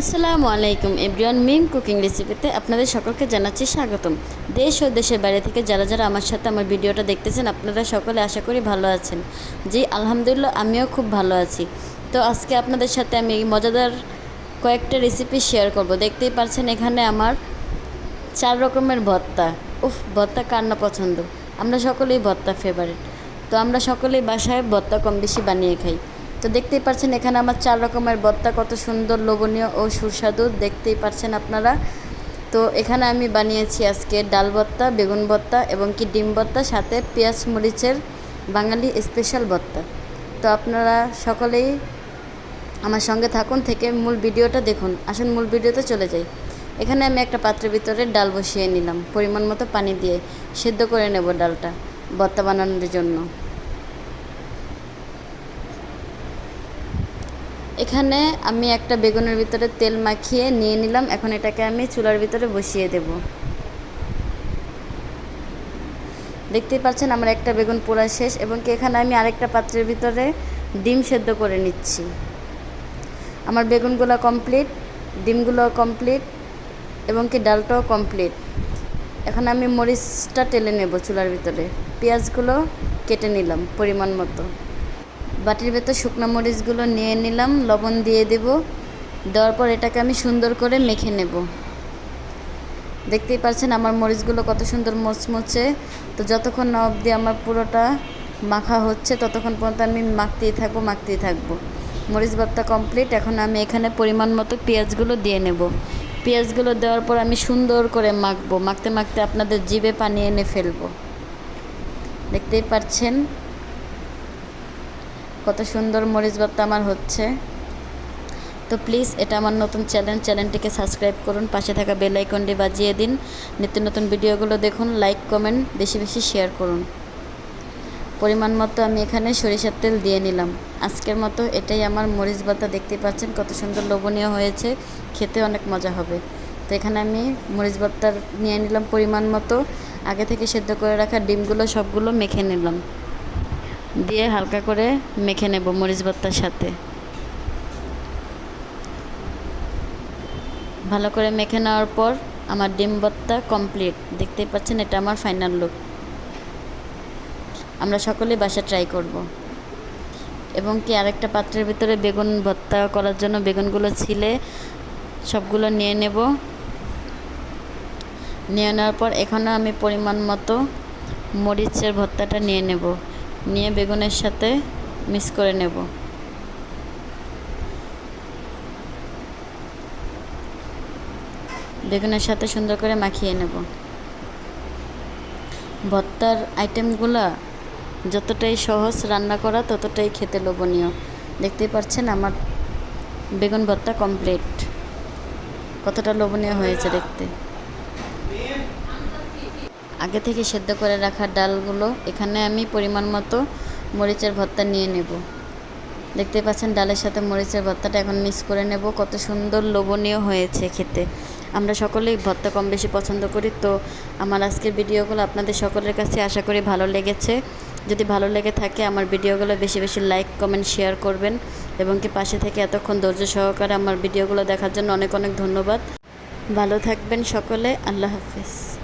আসসালামু আলাইকুম এভরিওয়ান, মিম কুকিং রেসিপিতে আপনাদের সকলকে জানাচ্ছি স্বাগতম। দেশ ও দেশের বাইরে থেকে যারা যারা আমার সাথে আমার ভিডিওটা দেখতেছেন, আপনারা সকলে আশা করি ভালো আছেন। জি, আলহামদুলিল্লাহ, আমিও খুব ভালো আছি। তো আজকে আপনাদের সাথে আমি মজাদার কয়েকটা রেসিপি শেয়ার করব। দেখতেই পারছেন এখানে আমার চার রকমের ভর্তা। উফ, ভর্তা কার না পছন্দ? আমরা সকলেই ভর্তা ফেভারিট তো আমরা সকলেই বাসায় ভর্তা কম বেশি বানিয়ে খাই। তো দেখতেই পাচ্ছেন এখানে আমার চার রকমের ভর্তা, কত সুন্দর লোভনীয় ও সুস্বাদু, দেখতেই পাচ্ছেন আপনারা। তো এখানে আমি বানিয়েছি আজকে ডাল ভর্তা, বেগুন ভর্তা এবং কি ডিম ভর্তা, সাথে পেঁয়াজ মরিচের বাঙালি স্পেশাল ভর্তা। তো আপনারা সকলেই আমার সঙ্গে থাকুন, থেকে মূল ভিডিওটা দেখুন। আসুন, মূল ভিডিওতে চলে যাই। এখানে আমি একটা পাত্রের ভিতরে ডাল বসিয়ে নিলাম, পরিমাণ মতো পানি দিয়ে সেদ্ধ করে নেব ডালটা, ভর্তা বানানোর জন্য। এখানে আমি একটা বেগুনের ভিতরে তেল মাখিয়ে নিয়ে নিলাম। এখন এটাকে আমি চুলার ভিতরে বসিয়ে দেব। দেখতেই পাচ্ছেন আমার একটা বেগুন পোড়া শেষ এবং কি এখানে আমি আরেকটা পাত্রের ভিতরে ডিম সেদ্ধ করে নিচ্ছি। আমার বেগুনগুলো কমপ্লিট ডিমগুলো কমপ্লিট এবং কি ডালটাও কমপ্লিট। এখন আমি মরিচটা টেলে নেব চুলার ভিতরে। পেঁয়াজগুলো কেটে নিলাম পরিমাণ মতো। বাটির ভেতর শুকনো মরিচগুলো নিয়ে নিলাম, লবণ দিয়ে দেব। দেওয়ার পর এটাকে আমি সুন্দর করে মেখে নেব। দেখতেই পাচ্ছেন আমার মরিচগুলো কত সুন্দর মচমচে। তো যতক্ষণ না অবধি আমার পুরোটা মাখা হচ্ছে, ততক্ষণ পর্যন্ত আমি মাখতেই থাকব মাখতেই থাকব। মরিচ ভর্তা কমপ্লিট। এখন আমি এখানে পরিমাণ মতো পেঁয়াজগুলো দিয়ে নেব। পেঁয়াজগুলো দেওয়ার পর আমি সুন্দর করে মাখবো। মাখতে মাখতে আপনাদের জিভে পানি এনে ফেলব। দেখতেই পাচ্ছেন কত সুন্দর মরিচ ভর্তা আমার হচ্ছে। তো প্লিজ এটা আমার নতুন চ্যানেল চ্যানেলটিকে সাবস্ক্রাইব করুন, পাশে থাকা বেল আইকনটি বাজিয়ে দিন। নিত্য নতুন ভিডিওগুলো দেখুন লাইক কমেন্ট বেশি বেশি শেয়ার করুন। পরিমাণ মতো আমি এখানে সরিষার তেল দিয়ে নিলাম। আজকের মতো এটাই আমার মরিচ ভর্তা দেখতে পাচ্ছেন, কত সুন্দর লোভনীয় হয়েছে, খেতে অনেক মজা হবে। তো এখানে আমি মরিচ ভর্তার নিয়ে নিলাম পরিমাণ মতো। আগে থেকে সেদ্ধ করে রাখা ডিমগুলো সবগুলো মেখে নিলাম। দিয়ে হালকা করে মেখে নেব মরিচ ভর্তার সাথে। ভালো করে মেখে নেওয়ার পর আমার ডিম ভর্তা কমপ্লিট। দেখতেই পাচ্ছেন এটা আমার ফাইনাল লুক। আমরা সকলে বাসা ট্রাই করব। এবং কি আরেকটা পাত্রের ভিতরে বেগুন ভর্তা করার জন্য বেগুনগুলো ছিলে, সবগুলো নিয়ে নেব। নিয়ে নেওয়ার পর এখনও আমি পরিমাণ মতো মরিচের ভর্তাটা নিয়ে নেব। নিয়ে বেগুনের সাথে মিক্স করে নেব। বেগুনের সাথে সুন্দর করে মাখিয়ে নেব। ভর্তার আইটেমগুলো যতটাই সহজ রান্না করা, ততটাই খেতে লোভনীয়। দেখতেই পাচ্ছেন আমার বেগুন ভর্তা কমপ্লিট। কতটা লোভনীয় হয়েছে দেখতে। আগে থেকে সেদ্ধ করে রাখা ডালগুলো এখানে আমি পরিমাণ মতো মরিচের ভর্তা নিয়ে নেব। দেখতে পাচ্ছেন ডালের সাথে মরিচের ভর্তাটা এখন মিক্স করে নেব। কত সুন্দর লোভনীয় হয়েছে খেতে। আমরা সকলেই ভর্তা কম বেশি পছন্দ করি। তো আমার আজকের ভিডিওগুলো আপনাদের সকলের কাছে আশা করি ভালো লেগেছে। যদি ভালো লেগে থাকে আমার ভিডিওগুলো বেশি বেশি লাইক, কমেন্ট, শেয়ার করবেন এবং কি পাশে থেকে এতক্ষণ ধৈর্য সহকারে আমার ভিডিওগুলো দেখার জন্য অনেক অনেক ধন্যবাদ। ভালো থাকবেন সকলে। আল্লাহ হাফিজ।